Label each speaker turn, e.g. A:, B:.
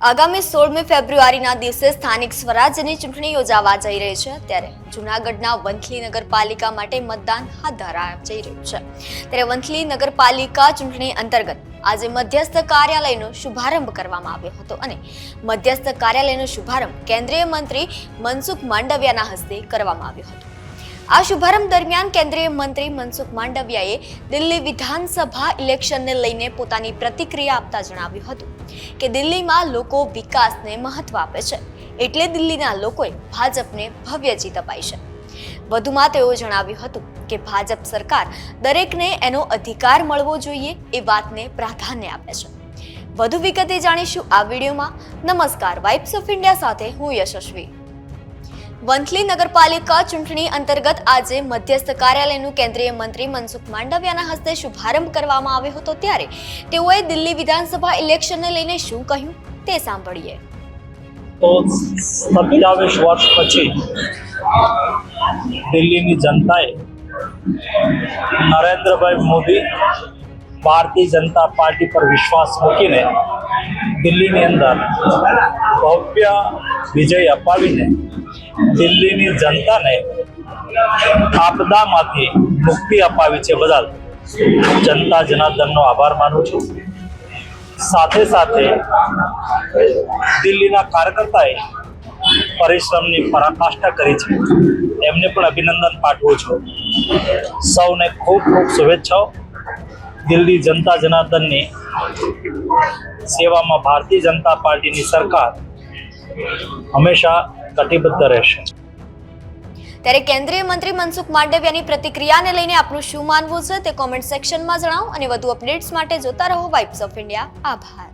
A: આગામી સોળમી ફેબ્રુઆરીના દિવસે સ્થાનિક સ્વરાજ્યની ચૂંટણી યોજાવા જઈ રહી છે. ત્યારે જૂનાગઢના વંથલી નગરપાલિકા માટે મતદાન હાથ ધરાવા જઈ રહ્યું છે. ત્યારે વંથલી નગરપાલિકા ચૂંટણી અંતર્ગત આજે મધ્યસ્થ કાર્યાલયનો શુભારંભ કરવામાં આવ્યો હતો અને મધ્યસ્થ કાર્યાલયનો શુભારંભ કેન્દ્રીય મંત્રી મનસુખ માંડવિયાના હસ્તે કરવામાં આવ્યો હતો. આ શુભારંભ દરમિયાન કેન્દ્રીય મંત્રી મનસુખ માંડવિયાએ દિલ્હી વિધાનસભા ઇલેક્શનને લઈને પોતાની પ્રતિક્રિયા આપતા જણાવ્યું હતું કે દિલ્હીમાં લોકો વિકાસને મહત્વ આપે છે. એટલે દિલ્હીના લોકોએ ભાજપને ભવ્ય જીત અપાઈ છે. વધુમાં તેઓ જણાવ્યું હતું કે ભાજપ સરકાર દરેકને એનો અધિકાર મળવો જોઈએ એ વાતને પ્રાધાન્ય આપે છે. વધુ વિગતે જાણીશું આ વિડીયોમાં. નમસ્કાર વાઇબ્સ ઓફ ઇન્ડિયા સાથે હું યશસ્વી. વંથલી નગરપાલિકા ચૂંટણી અંતર્ગત આજે મધ્યસ્થ કાર્યાલયનું કેન્દ્રીય મંત્રી મનસુખ માંડવિયાના હસ્તે શુભારંભ કરવામાં આવ્યો હતો ત્યારે તેઓએ દિલ્હી વિધાનસભા ઇલેક્શનને લઈને શું કહ્યું તે સાંભળીએ.
B: તો સત્યાવીસ વર્ષ પછી દિલ્હીની જનતાએ નરેન્દ્રભાઈ મોદી ભારતીય જનતા પાર્ટી પર વિશ્વાસ મૂકીને દિલ્હીની અંદર ભવ્ય વિજય અપાવીને દિલ્હીની જનતાને આપદામાંથી મુક્તિ અપાવી છે બદલ જનતા જનાર્દનનો આભાર માનું છું. સાથે સાથે દિલ્હીના કાર્યકર્તાએ પરિશ્રમની પરાકાષ્ઠા કરી છે. એમને પણ અભિનંદન પાઠવું છું. સૌને ખૂબ ખૂબ શુભેચ્છાઓ. દિલ્હી જનતા જનાર્દનની સેવામાં ભારતીય જનતા પાર્ટીની સરકાર હંમેશા કટિબદ્ધ રહેશે.
A: ત્યારે કેન્દ્રીય મંત્રી મનસુખ માંડવિયાની પ્રતિક્રિયાને લઈને આપનું શું માનવું છે તે કોમેન્ટ સેક્શનમાં જણાવો અને વધુ અપડેટ્સ માટે જોતા રહો વાઇબ્સ ઓફ ઇન્ડિયા આભાર.